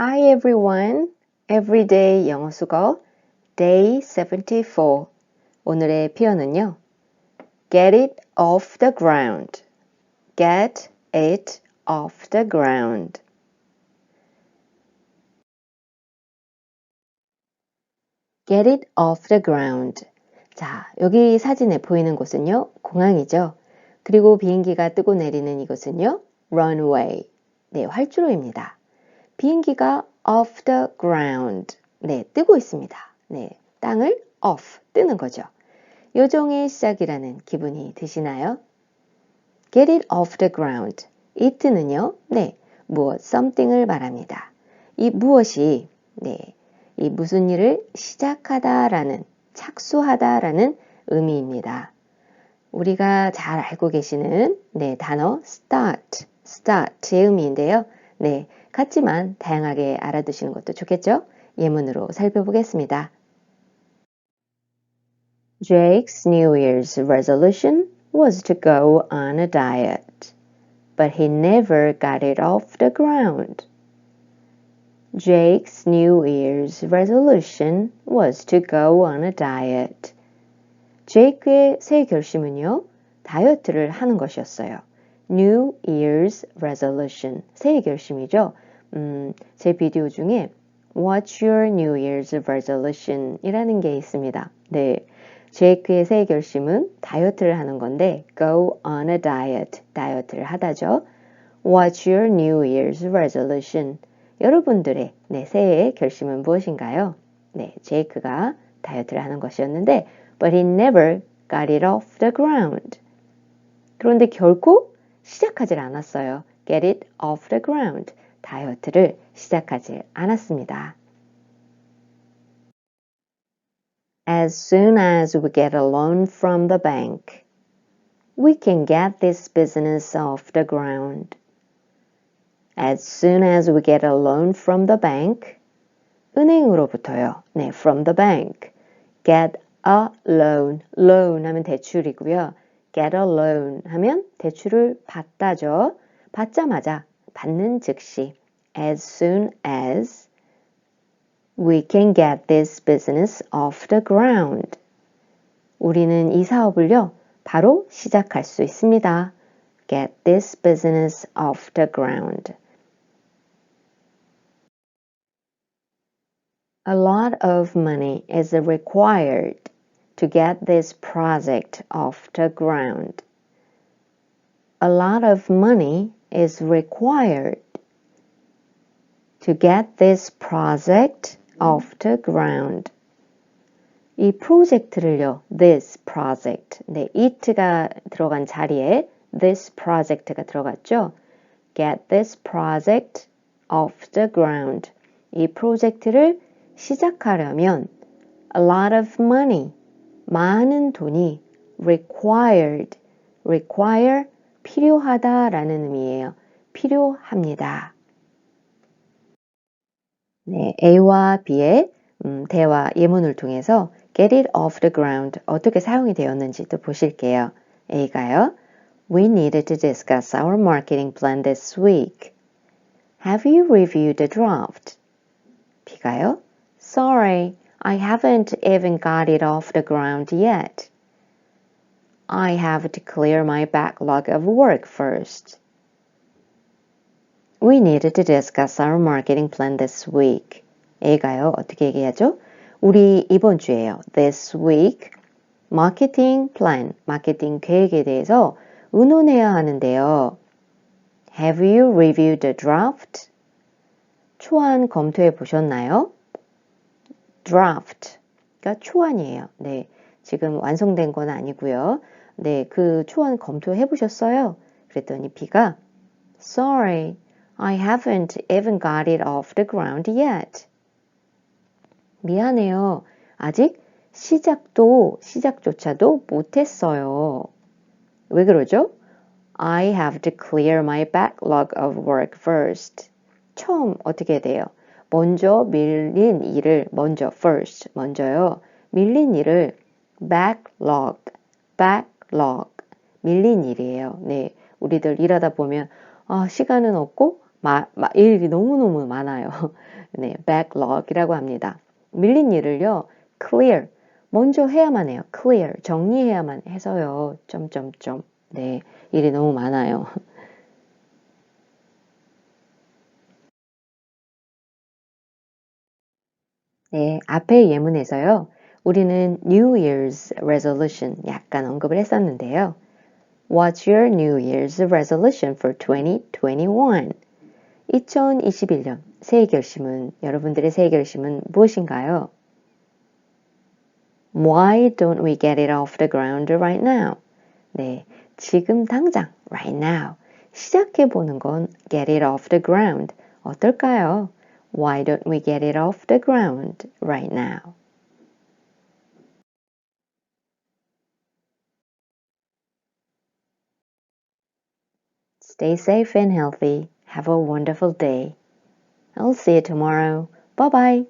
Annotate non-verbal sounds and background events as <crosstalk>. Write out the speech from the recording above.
Hi everyone. Everyday 영어 수거 Day 74. 오늘의 표현은요. Get it off the ground. Get it off the ground. Get it off the ground. 자, 여기 사진에 보이는 곳은요. 공항이죠. 그리고 비행기가 뜨고 내리는 이곳은요. runway. 네, 활주로입니다. 비행기가 off the ground. 네, 뜨고 있습니다. 네, 땅을 off, 뜨는 거죠. 요정의 시작이라는 기분이 드시나요? Get it off the ground. it는요, 네, 무엇, something을 말합니다. 이 무엇이, 네, 이 무슨 일을 시작하다라는, 착수하다라는 의미입니다. 우리가 잘 알고 계시는 네, 단어 start, start의 의미인데요. 네, 같지만 다양하게 알아두시는 것도 좋겠죠? 예문으로 살펴보겠습니다. Jake's New Year's resolution was to go on a diet, but he never got it off the ground. Jake's New Year's resolution was to go on a diet. 제이크의 새 결심은요, 다이어트를 하는 것이었어요. New Year's resolution. 새해 결심이죠. 음, 제 비디오 중에 What's your New Year's resolution? 이라는 게 있습니다. 네. 제이크의 새해 결심은 다이어트를 하는 건데 go on a diet. 다이어트를 하다죠. What's your New Year's resolution? 여러분들의 네, 새해의 결심은 무엇인가요? 네, 제이크가 다이어트를 하는 것이었는데 but he never got it off the ground. 그런데 결코 시작하질 않았어요. get it off the ground. 다이어트를 시작하지 않았습니다. As soon as we get a loan from the bank, we can get this business off the ground. As soon as we get a loan from the bank, 은행으로부터요. 네, from the bank. get a loan. loan 하면 대출이고요. Get a loan 하면 대출을 받다죠. 받자마자 받는 즉시 as soon as we can get this business off the ground. 우리는 이 사업을요, 바로 시작할 수 있습니다. get this business off the ground. A lot of money is required to get this project off the ground. A lot of money is required to get this project off the ground. 이 프로젝트를요, this project, 네, it가 들어간 자리에 this project가 들어갔죠. get this project off the ground. 이 프로젝트를 시작하려면 a lot of money, 많은 돈이 required, require 필요하다 라는 의미예요. 필요합니다. 네, A와 B의 음, 대화 예문을 통해서 get it off the ground 어떻게 사용이 되었는지 또 보실게요. A가요. We needed to discuss our marketing plan this week. Have you reviewed the draft? B가요. Sorry, I haven't even got it off the ground yet. I have to clear my backlog of work first. We needed to discuss our marketing plan this week. A가요, 어떻게 얘기하죠? 우리 이번 주에요. This week, marketing plan, 마케팅 계획에 대해서 의논해야 하는데요. Have you reviewed the draft? 초안 검토해 보셨나요? Draft가 초안이에요. 네. 지금 완성된 건 아니고요. 네, 그 초안 검토해 보셨어요? 그랬더니 B가 Sorry, I haven't even got it off the ground yet. 미안해요. 아직 시작도, 시작조차도 못했어요. 왜 그러죠? I have to clear my backlog of work first. 처음 어떻게 돼요? 먼저 밀린 일을 먼저 first 먼저요. 밀린 일을 backlog, backlog 밀린 일이에요. 네, 우리들 일하다 보면 아, 시간은 없고 마, 마, 일이 너무너무 많아요. <laughs> 네, backlog이라고 합니다. 밀린 일을요, clear. 먼저 해야만 해요. clear. 정리해야만 해서요. 점점점. 네, 일이 너무 많아요. <laughs> 네, 앞에 예문에서요. 우리는 New Year's resolution 약간 언급을 했었는데요. What's your New Year's resolution for 2021? 2021년 새해 결심은 여러분들의 새해 결심은 무엇인가요? Why don't we get it off the ground right now? 네, 지금 당장 right now 시작해 보는 건 get it off the ground 어떨까요? Why don't we get it off the ground right now? Stay safe and healthy. Have a wonderful day. I'll see you tomorrow. Bye bye.